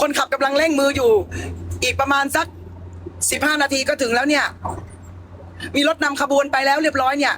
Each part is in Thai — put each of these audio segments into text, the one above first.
คนขับกำลังเร่งมืออยู่ อีกประมาณสักสิบห้านาทีก็ถึงแล้วเนี่ย มีรถนำขบวนไปแล้วเรียบร้อยเนี่ย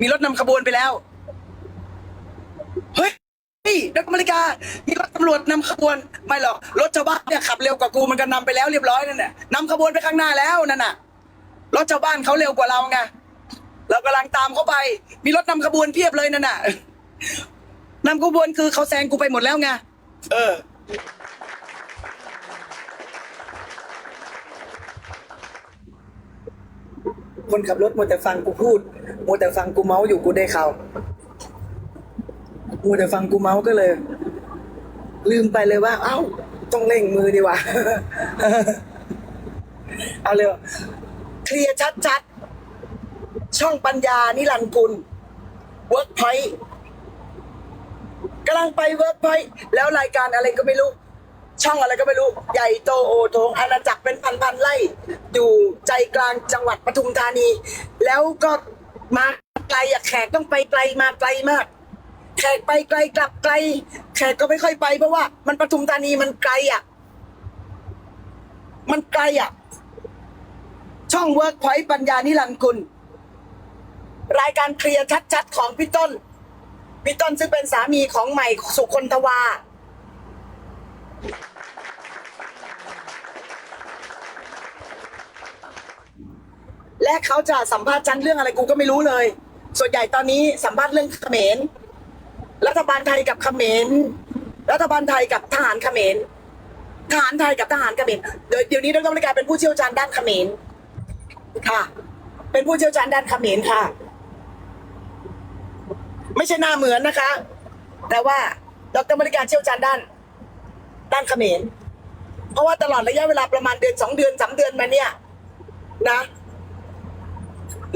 มีรถนำขบวนไปแล้ว เฮ้ยนี่นักอเมริกา มีรถตำรวจนำขบวน ไม่หรอก รถชาวบ้านเนี่ยขับเร็วกว่ากูมันก็นำไปแล้วเรียบร้อยนั่นแหละนำขบวนไปข้างหน้าแล้วนั่นน่ะ รถชาวบ้านเขาเร็วกว่าเราไง เรากำลังตามเขาไป มีรถนำขบวนเพียบเลยนั่นน่ะนำขบวนคือเขาแซงกูไปหมดแล้วไง เออ คนขับรถมัวแต่ฟังกูพูดมัวแต่ฟังกูเมาส์อยู่กูได้ข่าวมัวแต่ฟังกูเมาส์ก็เลย ลืมไปเลยว่า เอ้า ต้องเร่งมือดีว่าเอาเร็วเคลียร์ชัดๆ ช่องปัญญานิรันดร์กุลเวิร์กพอยต์ กำลังไปเวิร์กพอยต์แล้วรายการอะไรก็ไม่รู้ ช่องอะไรก็ไม่รู้ ใหญ่โตโอโถงอาณาจักรเป็นพันๆไร่อยู่ใจกลางจังหวัดปทุมธานี แล้วก็มาไกลอะแขกต้องไปไกลมาไกลมาก แขกไปไกลกลับไกล แขกก็ไม่ค่อยไปเพราะว่ามันปทุมธานีมันไกลอะมันไกลอะช่องเวิร์กพอยต์ปัญญานิรันดร์กุลรายการเคลียร์ชัดๆของพี่ต้น พี่ต้นซึ่งเป็นสามีของใหม่สุคนทวา และเขาจะสัมภาษณ์ฉันเรื่องอะไรกูก็ไม่รู้เลย ส่วนใหญ่ตอนนี้สัมภาษณ์เรื่องเขมร รัฐบาลไทยกับเขมร รัฐบาลไทยกับทหารเขมร ทหารไทยกับทหารเขมร เดี๋ยวเดี๋ยวนี้ดรอเมริกาเป็นผู้เชี่ยวชาญด้านเขมร ค่ะ เป็นผู้เชี่ยวชาญด้านเขมรค่ะ ไม่ใช่หน้าเหมือนนะคะ แต่ว่าดรอเมริการเชี่ยวชาญด้าน ด้านเขมรเพราะว่าตลอดระยะเวลาประมาณเดือนสองเดือนสาเดือนมาเนี่ย นะ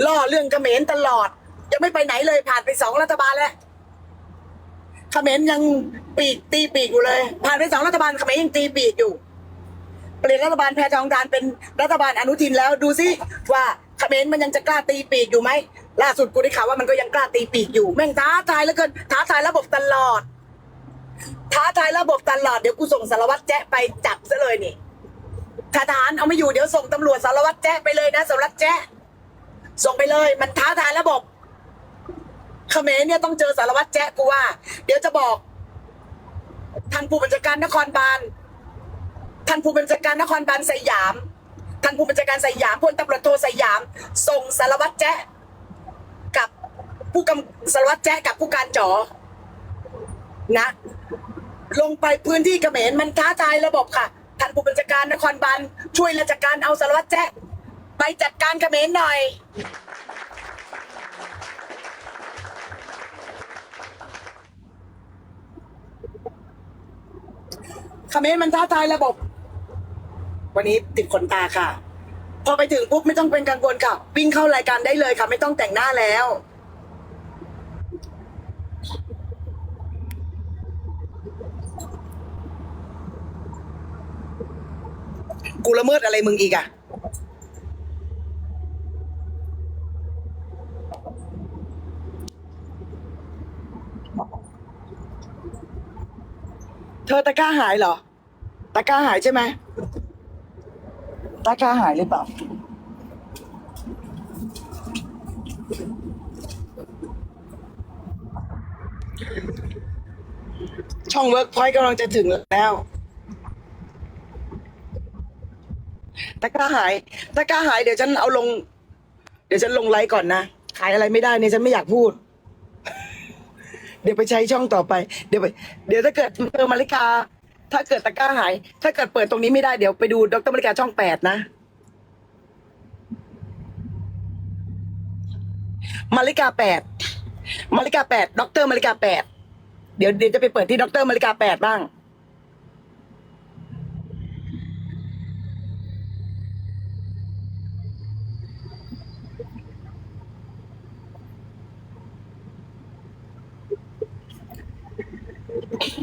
ล่อเรื่องเขมรตลอด ยังไม่ไปไหนเลยผ่านไปสองรัฐบาลแล้วเขมรยังปีกตีปีกอยู่เลย ผ่านไปสองรัฐบาลเขมรยังตีปีกอยู่ เปลี่ยนรัฐบาลแพทองทานเป็นรัฐบาลอนุทินแล้วดูสิว่าเขมรมันยังจะกล้าตีปีกอยู่ไหม ล่าสุดกูได้ข่าวว่ามันก็ยังกล้าตีปีกอยู่ แม่งท้าทายแล้วเกิน ท้าทายระบบตลอด ท้าทายระบบตลอด เดี๋ยวกูส่งสารวัตรแจ๊ะไปจับซะเลยนี่ทหารเอาไม่อยู่เดี๋ยวส่งตำรวจสารวัตรแจ๊ะไปเลยนะสารวัตรแจ๊ะส่งไปเลย มันท้าทายระบบเขมรเนี่ยต้องเจอสารวัตรแจ๊ะกูว่า เดี๋ยวจะบอก ท่านผู้บัญชาการนครบาลท่านผู้บัญชาการนครบาลสยาม ท่านผู้บัญชาการสยามพลตำรวจโทสยาม ส่งสารวัตรแจ๊ะ ผู้กำสารวัตรแจ๊กับผู้การจ๋อนะ ลงไปพื้นที่เขมรมันท้าทายระบบค่ะท่านผู้บัญชาการนครบาลช่วยราชการเอาสารวัตรแจ๊ไปจัดการเขมรหน่อย เขมรมันท้าทายระบบ วันนี้ติดขนตาค่ะ พอไปถึงปุ๊บไม่ต้องเป็นกังวลค่ะ วิ่งเข้ารายการได้เลยค่ะ ไม่ต้องแต่งหน้าแล้ว กูละเมิดอะไรมึงอีกอะเธอตะกร้าหายเหรอ ตะกร้าหายใช่ไหมตะกร้าหายหรือเปล่า ช่องเวิร์กพอยต์กำลังจะถึงแล้ว ตะกร้าหายตะกร้าหายเดี๋ยวฉันเอาลง เดี๋ยวฉันลงไลฟ์ก่อนนะ ขายอะไรไม่ได้เนี่ยฉันไม่อยากพูด เดี๋ยวไปใช้ช่องต่อไป เดี๋ยวไป เดี๋ยวถ้าเกิดเจอมาริกา ถ้าเกิดตะกร้าหาย ถ้าเกิดเปิดตรงนี้ไม่ได้เดี๋ยวไปดูดรมาริกาช่องแปดนะมาริกาแปดมาริกาแปดดรมาริกาแปดเดี๋ยวเดี๋ยวจะไปเปิดที่ดรมาริกาแปดบ้าง นี่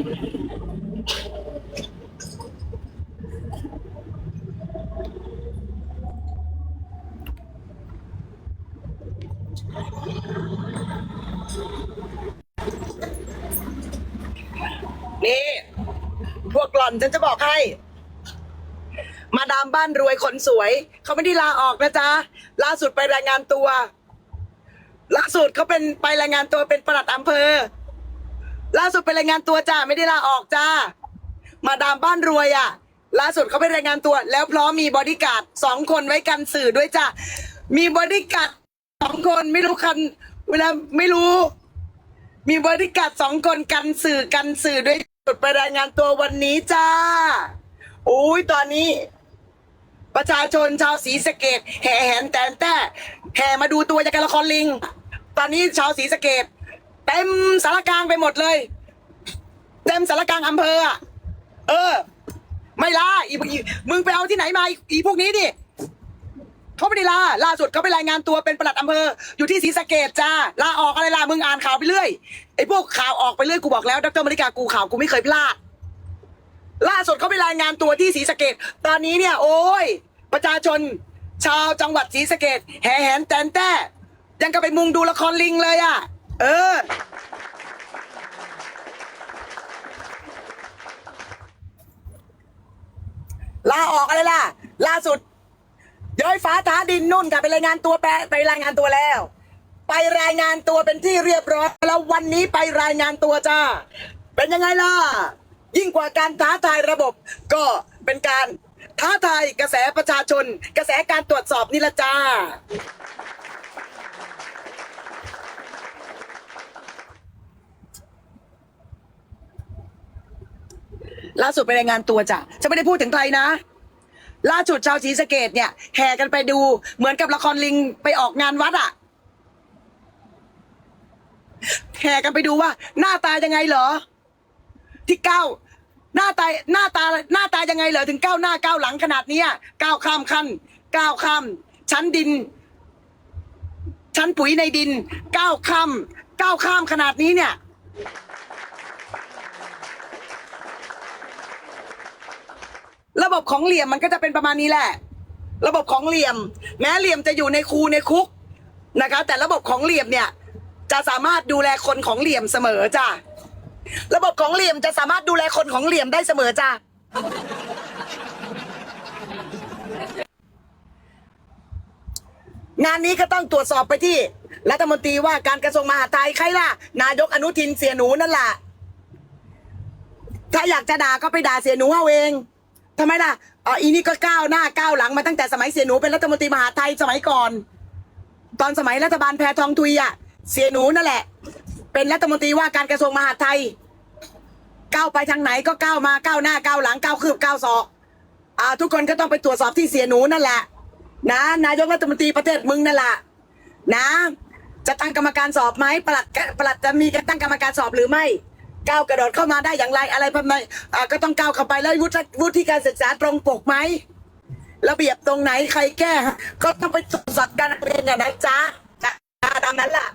พวกหล่อนฉันจะบอกให้ มาดามบ้านรวยคนสวย เขาไม่ได้ลาออกนะจ๊ะ ล่าสุดไปรายงานตัว ล่าสุดเขาเป็นไปรายงานตัวเป็นปลัดอำเภอ ล่าสุดไปรายงานตัวจ้าไม่ได้ลาออกจ้า มาดามบ้านรวยอะ ล่าสุดเขาไปรายงานตัว แล้วพร้อมมีบอดี้การ์ดสองคนไว้กันสื่อด้วยจ้ามีบอดี้การ์ดสองคนไม่รู้คัน เวลาไม่รู้ มีบริการ์ดสองคนกันสื่อกันสื่อด้วยจุดไปรายงานตัววันนี้จ้าโอ้ยตอนนี้ ประชาชนชาวศรีสะเกดแห่แหนแตนแต่แห่มาดูตัวจากการละครลิง ตอนนี้ชาวศรีสะเกด เต็มสารกลางไปหมดเลย เต็มสารกลางอำเภออะเออ ไม่ล่าอีอีมึงไปเอาที่ไหนมาอีอีพวกนี้ดิเขาไม่ได้ลาล่าสุดเขาไปรายงานตัวเป็นปลัดอำเภอ อยู่ที่ศรีสะเกดจ้าลาออกอะไรล่ะมึงอ่านข่าวไปเรื่อยไอ้พวกข่าวออกไปเรื่อยกูบอกแล้วดรมริกากูข่าวกูไม่เคยพลาดล่าสุดเขาไปรายงานตัวที่ศรีสะเกดตอนนี้เนี่ย โอ้ย ประชาชน ชาวจังหวัดศรีสะเกดแห่แหนแตนแต้ยังก็ไปมุงดูละครลิงเลยอะ เออ ลาออกอะไรล่ะ ล่าสุด ย้อยฟ้าท้าดินนุ่นค่ะไปรายงานตัวแปไปรายงานตัวแล้ว ไปรายงานตัวเป็นที่เรียบร้อยแล้ววันนี้ไปรายงานตัวจ้า เป็นยังไงล่ะ ยิ่งกว่าการท้าทายระบบ ก็เป็นการท้าทายกระแสประชาชน กระแสการตรวจสอบนี่ละจ้า ล่าสุดไปรายงานตัวจ้ะจะไม่ได้พูดถึงใครนะ ล่าสุดชาวศรีสะเกดเนี่ยแห่กันไปดูเหมือนกับละครลิงไปออกงานวัดอะแห่กันไปดูว่า หน้าตายังไงเหรอ ที่เก้าหน้าตาหน้าตาหน้าตายังไงเหรอถึงก้าวหน้าก้าวหลังขนาดนี้ก้าวข้ามขั้นก้าวข้ามชั้นดิน ชั้นปุ๋ยในดินก้าวข้ามก้าวข้ามขนาดนี้เนี่ย ระบบของเหลี่ยมมันก็จะเป็นประมาณนี้แหละ ระบบของเหลี่ยม แม้เหลี่ยมจะอยู่ในคูในคุกนะคะ แต่ระบบของเหลี่ยมเนี่ยจะสามารถดูแลคนของเหลี่ยมเสมอจ้ะระบบของเหลี่ยมจะสามารถดูแลคนของเหลี่ยมได้เสมอจ้ะงานนี้ก็ต้องตรวจสอบไปที่รัฐมนตรีว่าการกระทรวงมหาดไทยใครล่ะ นายกอนุทินเสียหนูนั่นแหละถ้าอยากจะด่าก็ไปด่าเสียหนูเอาเอง ทำไมล่ะอ๋ออีนี่ก็ก้าวหน้าก้าวหลังมาตั้งแต่สมัยเสียหนูเป็นรัฐมนตรีมหาไทยสมัยก่อน ตอนสมัยรัฐบาลแพทองทุยอะ เสียหนูนั่นแหละ เป็นรัฐมนตรีว่าการกระทรวงมหาดไทยก้าวไปทางไหนก็ก้าวมาก้าวหน้าก้าวหลังก้าวคืบก้าวศอกอ่า ทุกคนก็ต้องไปตรวจสอบที่เสียหนูนั่นแหละ นะนายกรัฐมนตรีประเทศมึงนั่นแหละนะ จะตั้งกรรมการสอบไหมปลัดปลัดจะมีการตั้งกรรมการสอบหรือไม่ ก้าวกระโดดเข้ามาได้อย่างไรอะไรประมาณอ่าก็ต้องก้าวเข้าไปแล้ววุฒิวุฒิการศึกษาตรงปกไหมระเบียบตรงไหนใครแก้ ก็ต้องไปตรวจสอบกันเองอะนะจ๊ะนะตามนั้นล่ะ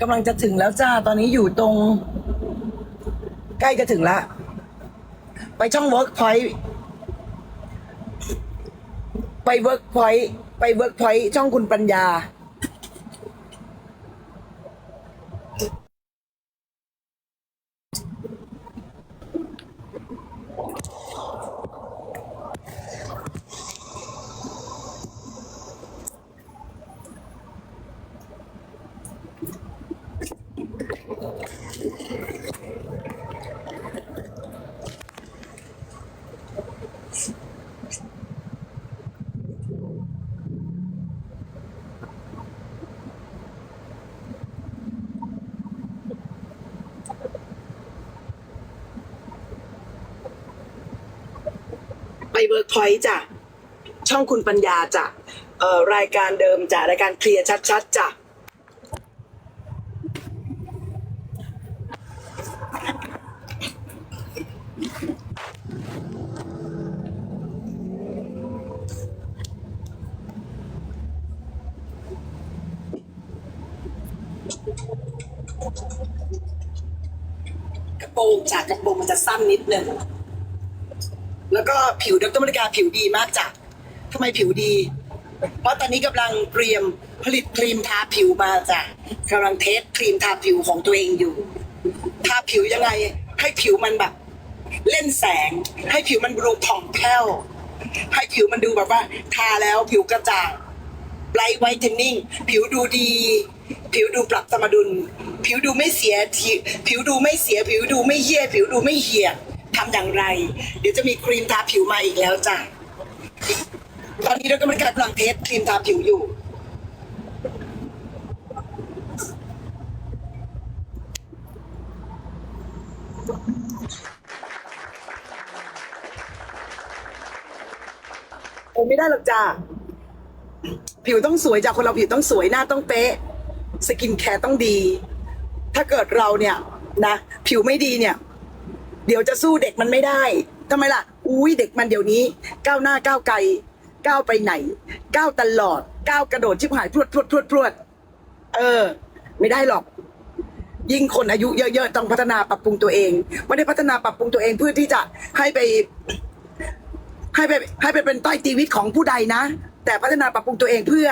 กำลังจะถึงแล้วจ้า ตอนนี้อยู่ตรง ใกล้จะถึงละ ไปช่องเวิร์กพอยต์ไปเวิร์กพอยต์ไปเวิร์กพอยต์ช่องคุณปัญญา ร์กพอยต์จ้ะช่องคุณปัญญาจ้ะเอ่อรายการเดิมจ้ะรายการเคลียร์ชัดๆจ้ะกระโปรงจากกระโปรงมันจะสั้นนิดหนึ่ง แล้วก็ผิวดรมริกาผิวดีมากจ้ะทำไมผิวดี เพราะตอนนี้กำลังเตรียมผลิตครีมทาผิวมาจ้ะกำลังเทสครีมทาผิวของตัวเองอยู่ ทาผิวยังไงให้ผิวมันแบบ เล่นแสง ให้ผิวมันดูผ่องแผ้ว ให้ผิวมันดูแบบว่า ทาแล้วผิวกระจ่างไบรท์ไวท์เทนนิ่งผิวดูดี ผิวดูปรับสมดุล ผิวดูไม่เสียทีผิวดูไม่เสีย ผิวดูไม่เหี้ยผิวดูไม่เหี่ย ทำอย่างไร เดี๋ยวจะมีครีมทาผิวมาอีกแล้วจ้ะ ตอนนี้เรากำลังกำลังเทสครีมทาผิวอยู่โอ้ไม่ได้หรอกจ้าผิวต้องสวยจากคนเราผิวต้องสวยหน้าต้องเป๊ะ สกินแคร์ต้องดี ถ้าเกิดเราเนี่ยนะ ผิวไม่ดีเนี่ย ดี๋ยวจะสู้เด็กมันไม่ได้ทำไมล่ะ อุ้ยเด็กมันเดี๋ยวนี้ ก้าวหน้าก้าวไกล ก้าวไปไหน ก้าวตลอด ก้าวกระโดดชิบหายพรวดพรวดพรวดพรวดเออ ไม่ได้หรอก ยิ่งคนอายุเยอะๆต้องพัฒนาปรับปรุงตัวเองไม่ได้พัฒนาปรับปรุงตัวเองเพื่อที่จะให้ไป ให้ไปให้ไปเป็นต้อยชีวิตของผู้ใดนะ แต่พัฒนาปรับปรุงตัวเองเพื่อ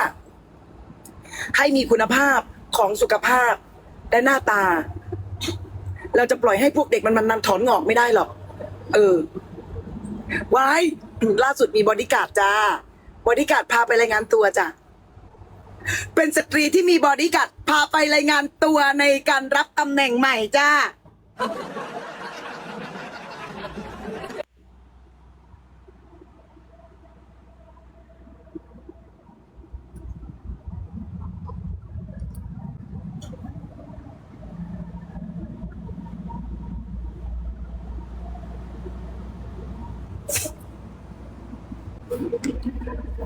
ให้มีคุณภาพของสุขภาพและหน้าตา เราจะปล่อยให้พวกเด็กมันมันถอนงอกไม่ได้หรอก เออวายล่าสุดมีบอดี้การ์ดจ้า บอดี้การ์ดพาไปรายงานตัวจ้ะ เป็นสตรีที่มีบอดี้การ์ดพาไปรายงานตัวในการรับตำแหน่งใหม่จ้า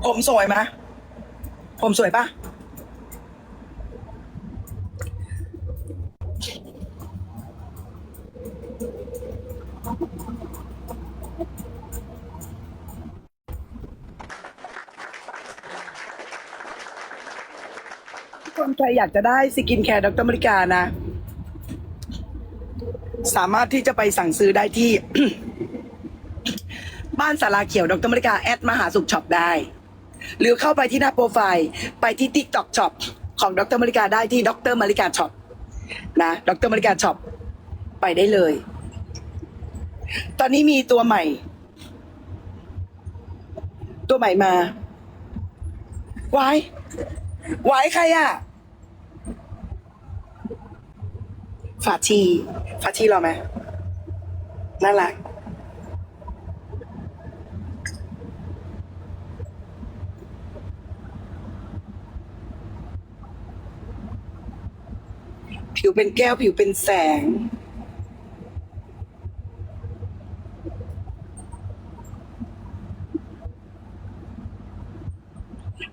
ผมสวยไหมผมสวยปะคนใครอยากจะได้สกินแคร์ดรมริกานะ สามารถที่จะไปสั่งซื้อได้ที่ บ้านสาราเขียวดรมริกา แอดมหาสุขช็อปได้ หรือเข้าไปที่หน้าโปรไฟล์ไปที่ TikTok Shop ของดรมริกาได้ที่ดรมริกาช็อปนะดรมริกาช็อปไปได้เลย ตอนนี้มีตัวใหม่ ตัวใหม่มาวายวายใครอะฝาชีฝาชีรอไหมน่ารัก เป็นแก้วผิวเป็นแสง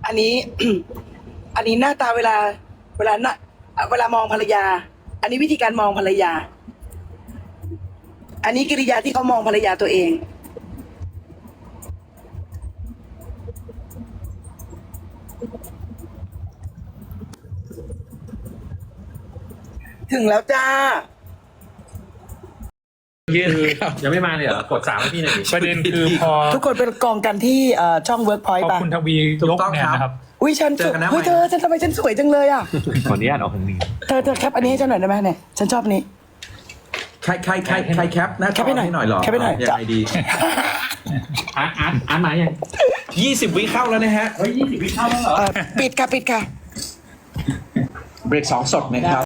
อันนี้ อันนี้หน้าตาเวลา เวลาหน้าเวลามองภรรยา อันนี้วิธีการมองภรรยา อันนี้กิริยาที่เขามองภรรยาตัวเอง งแล้วจ้า ยื่นยังไม่มาเลยเหรอกดสามให้พี่หน่อยดิ ประเด็นคือพอทุกคนเป็นกองกันที่เอ่อช่องพ Workpoint อป่ะ คุณทวียกแนนนะครับ อุ้ยฉันเจอกันนะ เฮ้ยใหม่เธอฉันทำไมฉันสวยจังเลยอะ ขออนุญาตออกทางนี้ เธอเธอแคปอันนี้ให้ฉันหน่อยได้ไหมเนี่ย ฉันชอบอันนี้ ใครใครใครใครแคปหน้าจแคปให้หน่อยหน่อยหรอแคปให้หน่อย ยังไงดีอาร์ตอาร์ตอาร์ตมายังยี่สิบวิเข้าแล้วนะฮะ เฮ้ยยี่สิบวิเข้าแล้วเหรอ เอ่อปิดค่ะปิดค่ะ เบรกสองสดนะครับ